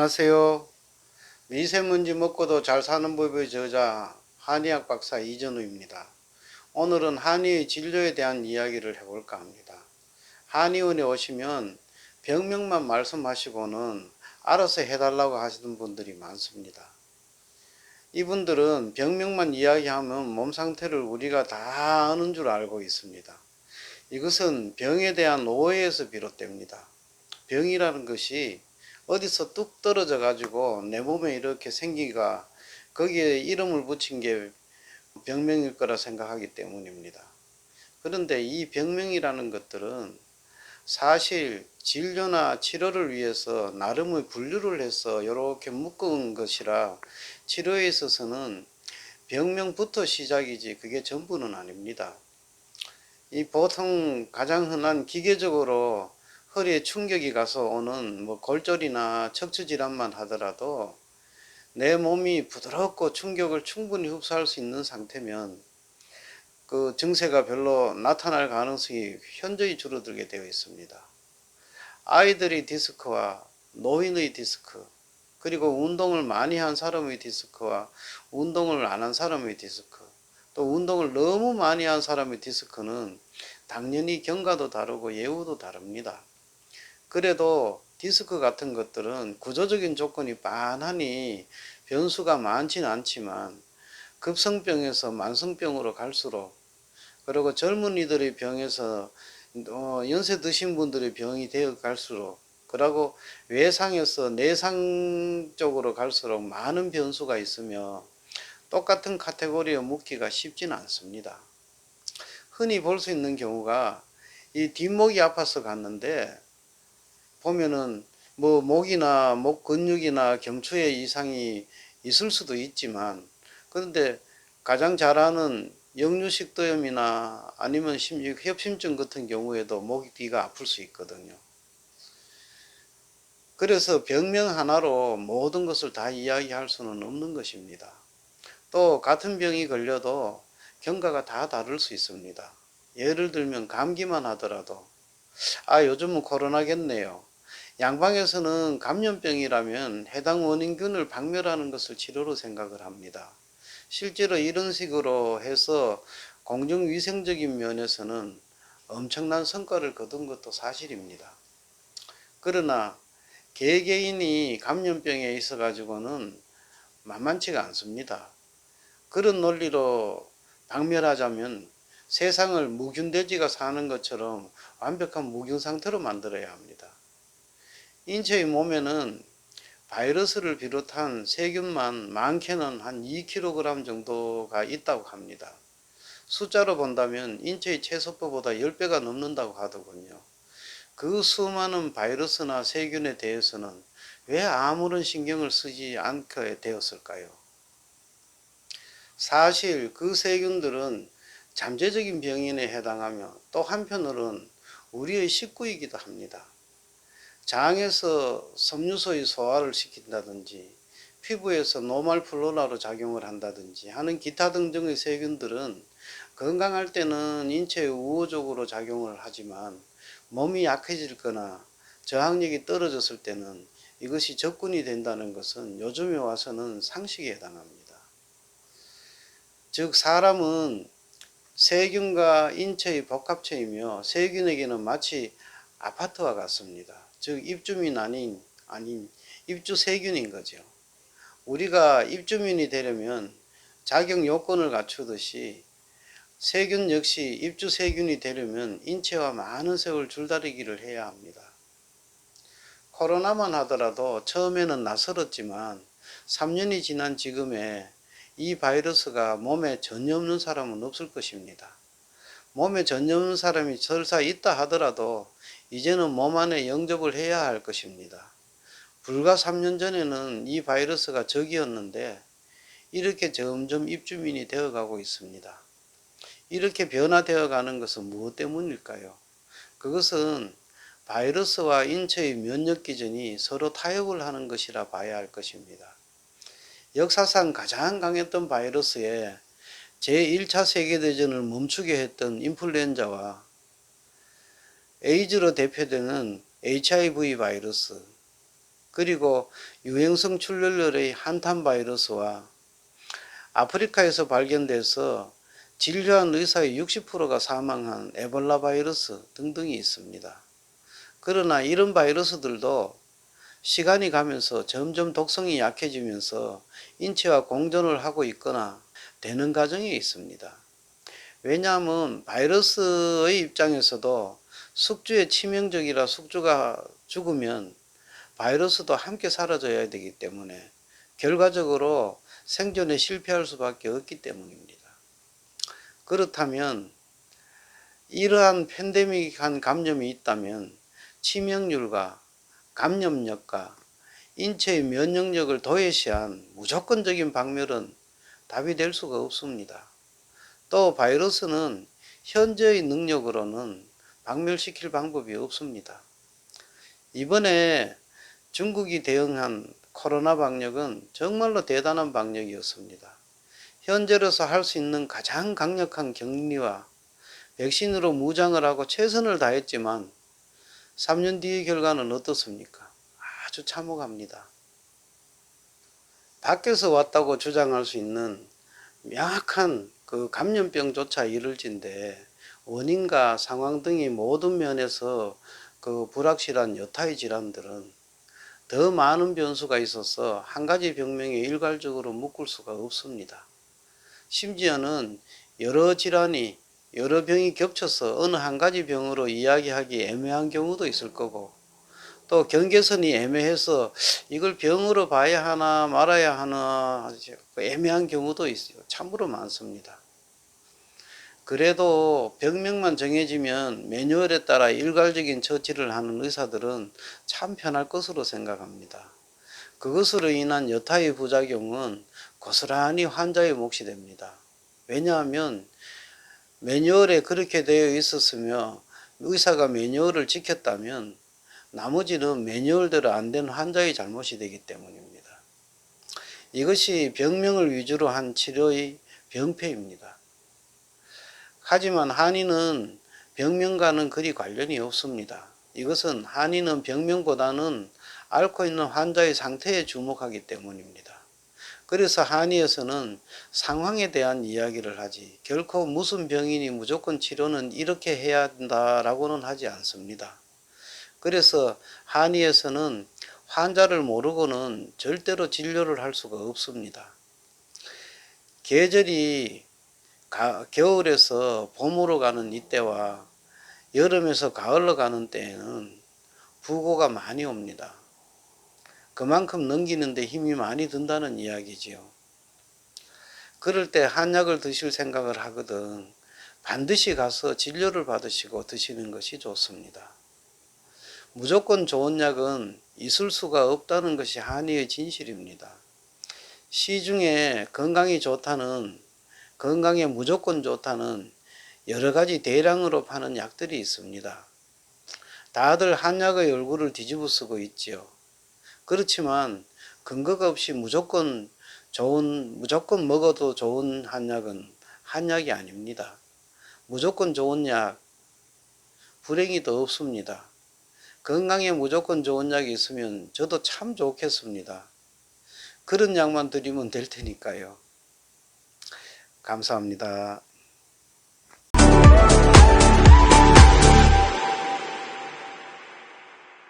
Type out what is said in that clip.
안녕하세요. 미세먼지 먹고도 잘 사는 법의 저자 한의학 박사 이전우입니다. 오늘은 한의의 진료에 대한 이야기를 해볼까 합니다. 한의원에 오시면 병명만 말씀하시고는 알아서 해달라고 하시는 분들이 많습니다. 이분들은 병명만 이야기하면 몸 상태를 우리가 다 아는 줄 알고 있습니다. 이것은 병에 대한 오해에서 비롯됩니다. 병이라는 것이 어디서 뚝 떨어져 가지고 내 몸에 이렇게 생기가 거기에 이름을 붙인 게 병명일 거라 생각하기 때문입니다. 그런데 이 병명이라는 것들은 사실 진료나 치료를 위해서 나름의 분류를 해서 이렇게 묶은 것이라 치료에 있어서는 병명부터 시작이지 그게 전부는 아닙니다. 이 보통 가장 흔한 기계적으로 허리에 충격이 가서 오는 뭐 골절이나 척추 질환만 하더라도 내 몸이 부드럽고 충격을 충분히 흡수할 수 있는 상태면 그 증세가 별로 나타날 가능성이 현저히 줄어들게 되어 있습니다. 아이들의 디스크와 노인의 디스크 그리고 운동을 많이 한 사람의 디스크와 운동을 안 한 사람의 디스크 또 운동을 너무 많이 한 사람의 디스크는 당연히 경과도 다르고 예후도 다릅니다. 그래도 디스크 같은 것들은 구조적인 조건이 빤하니 변수가 많지는 않지만 급성병에서 만성병으로 갈수록 그리고 젊은이들의 병에서 어, 연세 드신 분들의 병이 되어 갈수록 그리고 외상에서 내상 쪽으로 갈수록 많은 변수가 있으며 똑같은 카테고리에 묻기가 쉽지는 않습니다. 흔히 볼 수 있는 경우가 이 뒷목이 아파서 갔는데 보면은 뭐 목이나 목 근육이나 경추에 이상이 있을 수도 있지만 그런데 가장 잘하는 역류식도염이나 아니면 협심증 같은 경우에도 목 뒤가 아플 수 있거든요. 그래서 병명 하나로 모든 것을 다 이야기할 수는 없는 것입니다. 또 같은 병이 걸려도 경과가 다 다를 수 있습니다. 예를 들면 감기만 하더라도 아 요즘은 코로나겠네요. 양방에서는 감염병이라면 해당 원인균을 박멸하는 것을 치료로 생각을 합니다. 실제로 이런 식으로 해서 공정위생적인 면에서는 엄청난 성과를 거둔 것도 사실입니다. 그러나 개개인이 감염병에 있어 가지고는 만만치가 않습니다. 그런 논리로 박멸하자면 세상을 무균돼지가 사는 것처럼 완벽한 무균 상태로 만들어야 합니다. 인체의 몸에는 바이러스를 비롯한 세균만 많게는 한 2kg 정도가 있다고 합니다. 숫자로 본다면 인체의 최소포보다 10배가 넘는다고 하더군요. 그 수많은 바이러스나 세균에 대해서는 왜 아무런 신경을 쓰지 않게 되었을까요? 사실 그 세균들은 잠재적인 병인에 해당하며 또 한편으로는 우리의 식구이기도 합니다. 장에서 섬유소의 소화를 시킨다든지 피부에서 노말 플로라로 작용을 한다든지 하는 기타 등등의 세균들은 건강할 때는 인체에 우호적으로 작용을 하지만 몸이 약해질 거나 저항력이 떨어졌을 때는 이것이 적군이 된다는 것은 요즘에 와서는 상식에 해당합니다. 즉 사람은 세균과 인체의 복합체이며 세균에게는 마치 아파트와 같습니다. 즉 입주민 아닌 아닌 입주 세균인 거죠. 우리가 입주민이 되려면 자격 요건을 갖추듯이 세균 역시 입주 세균이 되려면 인체와 많은 세월 줄다리기를 해야 합니다. 코로나만 하더라도 처음에는 낯설었지만 3년이 지난 지금에 이 바이러스가 몸에 전혀 없는 사람은 없을 것입니다. 몸에 전혀 없는 사람이 설사 있다 하더라도 이제는 몸 안에 영접을 해야 할 것입니다. 불과 3년 전에는 이 바이러스가 적이었는데 이렇게 점점 입주민이 되어가고 있습니다. 이렇게 변화되어 가는 것은 무엇 때문일까요? 그것은 바이러스와 인체의 면역 기전이 서로 타협을 하는 것이라 봐야 할 것입니다. 역사상 가장 강했던 바이러스에 제1차 세계대전을 멈추게 했던 인플루엔자와 에이즈로 대표되는 HIV 바이러스, 그리고 유행성 출혈열의 한탄 바이러스와 아프리카에서 발견돼서 진료한 의사의 60%가 사망한 에볼라 바이러스 등등이 있습니다. 그러나 이런 바이러스들도 시간이 가면서 점점 독성이 약해지면서 인체와 공존을 하고 있거나 되는 과정에 있습니다. 왜냐하면 바이러스의 입장에서도 숙주에 치명적이라 숙주가 죽으면 바이러스도 함께 사라져야 되기 때문에 결과적으로 생존에 실패할 수밖에 없기 때문입니다. 그렇다면 이러한 팬데믹한 감염이 있다면 치명률과 감염력과 인체의 면역력을 도외시한 무조건적인 박멸은 답이 될 수가 없습니다. 또 바이러스는 현재의 능력으로는 박멸시킬 방법이 없습니다. 이번에 중국이 대응한 코로나 방역은 정말로 대단한 방역이었습니다. 현재로서 할 수 있는 가장 강력한 격리와 백신으로 무장을 하고 최선을 다했지만 3년 뒤의 결과는 어떻습니까? 아주 참혹합니다. 밖에서 왔다고 주장할 수 있는 명확한 그 감염병조차 이를진데 원인과 상황 등의 모든 면에서 그 불확실한 여타의 질환들은 더 많은 변수가 있어서 한 가지 병명에 일괄적으로 묶을 수가 없습니다. 심지어는 여러 질환이 여러 병이 겹쳐서 어느 한 가지 병으로 이야기하기 애매한 경우도 있을 거고 또 경계선이 애매해서 이걸 병으로 봐야 하나 말아야 하나 애매한 경우도 있어요. 참으로 많습니다. 그래도 병명만 정해지면 매뉴얼에 따라 일괄적인 처치를 하는 의사들은 참 편할 것으로 생각합니다. 그것으로 인한 여타의 부작용은 고스란히 환자의 몫이 됩니다. 왜냐하면 매뉴얼에 그렇게 되어 있었으며 의사가 매뉴얼을 지켰다면 나머지는 매뉴얼대로 안 된 환자의 잘못이 되기 때문입니다. 이것이 병명을 위주로 한 치료의 병폐입니다. 하지만 한의는 병명과는 그리 관련이 없습니다. 이것은 한의는 병명보다는 앓고 있는 환자의 상태에 주목하기 때문입니다. 그래서 한의에서는 상황에 대한 이야기를 하지 결코 무슨 병이니 무조건 치료는 이렇게 해야 한다라고는 하지 않습니다. 그래서 한의에서는 환자를 모르고는 절대로 진료를 할 수가 없습니다. 계절이 가, 겨울에서 봄으로 가는 이때와 여름에서 가을로 가는 때에는 부고가 많이 옵니다. 그만큼 넘기는데 힘이 많이 든다는 이야기지요. 그럴 때 한약을 드실 생각을 하거든 반드시 가서 진료를 받으시고 드시는 것이 좋습니다. 무조건 좋은 약은 있을 수가 없다는 것이 한의의 진실입니다. 시중에 건강이 좋다는 건강에 무조건 좋다는 여러 가지 대량으로 파는 약들이 있습니다. 다들 한약의 얼굴을 뒤집어 쓰고 있지요. 그렇지만 근거가 없이 무조건 좋은, 무조건 먹어도 좋은 한약은 한약이 아닙니다. 무조건 좋은 약, 불행이 더 없습니다. 건강에 무조건 좋은 약이 있으면 저도 참 좋겠습니다. 그런 약만 드리면 될 테니까요. 감사합니다.